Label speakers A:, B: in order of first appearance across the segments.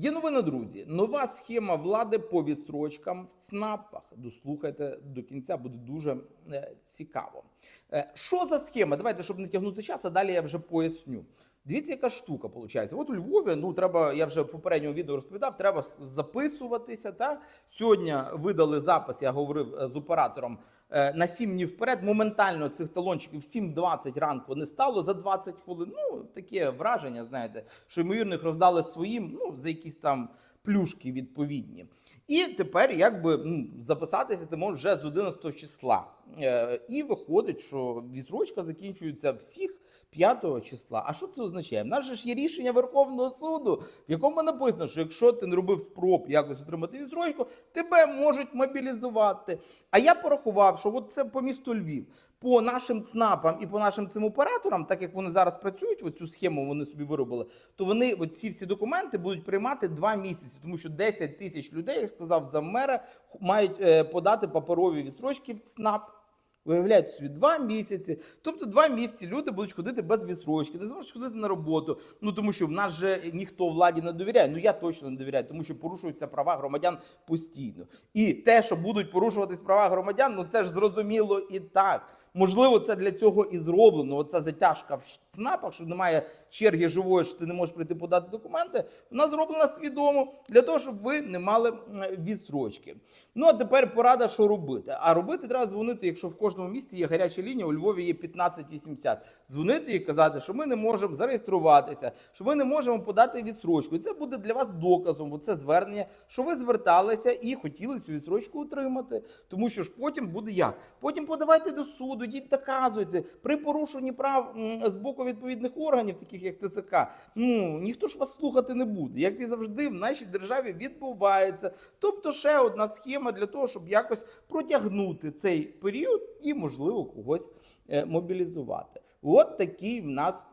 A: Є новина, друзі. Нова схема влади по відстрочкам в ЦНАПах. Дослухайте до кінця, буде дуже е, цікаво. Е, що за схема? Давайте, щоб не тягнути час, а далі я вже поясню. Дивіться, яка штука виходить. От у Львові, ну треба, я вже в попередньому відео розповідав, треба записуватися. Та? Сьогодні видали запис, я говорив е, з оператором е, на 7 днів вперед. Моментально цих талончиків в 7.20 ранку не стало за 20 хвилин. Ну, таке враження, знаєте, що ймовірно їх роздали своїм, ну, за якісь там плюшки відповідні. І тепер якби ну, записатися ти можеш вже з 11 числа. Е, і виходить, що відсрочка закінчується всіх 5 числа. А що це означає? В нас же ж є рішення Верховного суду, в якому написано, що якщо ти не робив спроб якось отримати відсрочку, тебе можуть мобілізувати. А я порахував, що от це по місту Львів, по нашим ЦНАПам і по нашим цим операторам, так як вони зараз працюють, оцю схему вони собі виробили, то вони ці всі документи будуть приймати два місяці, тому що 10 тисяч людей, як сказав заммера, мають е, подати паперові відстрочки в ЦНАП. Виявляють собі два місяці. Тобто два місяці люди будуть ходити без відсрочки, не зможуть ходити на роботу. Ну тому що в нас же ніхто владі не довіряє. Ну я точно не довіряю, тому що порушуються права громадян постійно. І те, що будуть порушуватись права громадян, ну це ж зрозуміло і так. Можливо, це для цього і зроблено. Оця затяжка в ЦНАПах, що немає черги живої, що ти не можеш прийти подати документи. Вона зроблена свідомо для того, щоб ви не мали м, відстрочки. Ну а тепер порада, що робити. А робити треба дзвонити, якщо в кожному місті є гаряча лінія, у Львові є 1580. Дзвонити і казати, що ми не можемо зареєструватися, що ми не можемо подати відстрочку. І це буде для вас доказом. Оце звернення, що ви зверталися і хотіли цю відстрочку отримати. Тому що ж потім буде як? Потім подавайте до суду, йдіть доказуйте при порушенні прав з боку відповідних органів, таких як ТСК. Ну ніхто ж вас слухати не буде. Як і завжди в нашій державі відбувається. Тобто, ще одна схема для того, щоб якось протягнути цей період і, можливо, когось е, мобілізувати. От такий в нас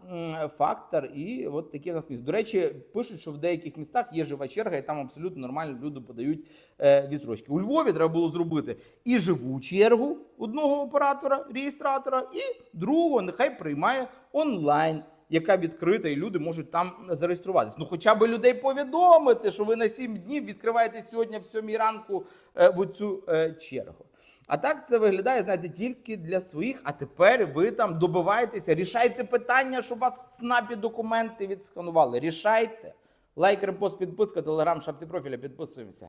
A: фактор, і от такі в нас місць. До речі, пишуть, що в деяких містах є жива черга, і там абсолютно нормально люди подають е, відсрочки. У Львові треба було зробити і живу чергу одного оператора, реєстратора, і другого нехай приймає онлайн. Яка відкрита, і люди можуть там зареєструватися. Ну, хоча б людей повідомити, що ви на 7 днів відкриваєте сьогодні в 7 ранку е, в цю чергу. А так це виглядає, знаєте, тільки для своїх. А тепер ви там добиваєтеся, рішайте питання, щоб вас в СНАПі документи відсканували. Рішайте. Лайк, репост, підписка, телеграм, шапці профіля, підписуємося.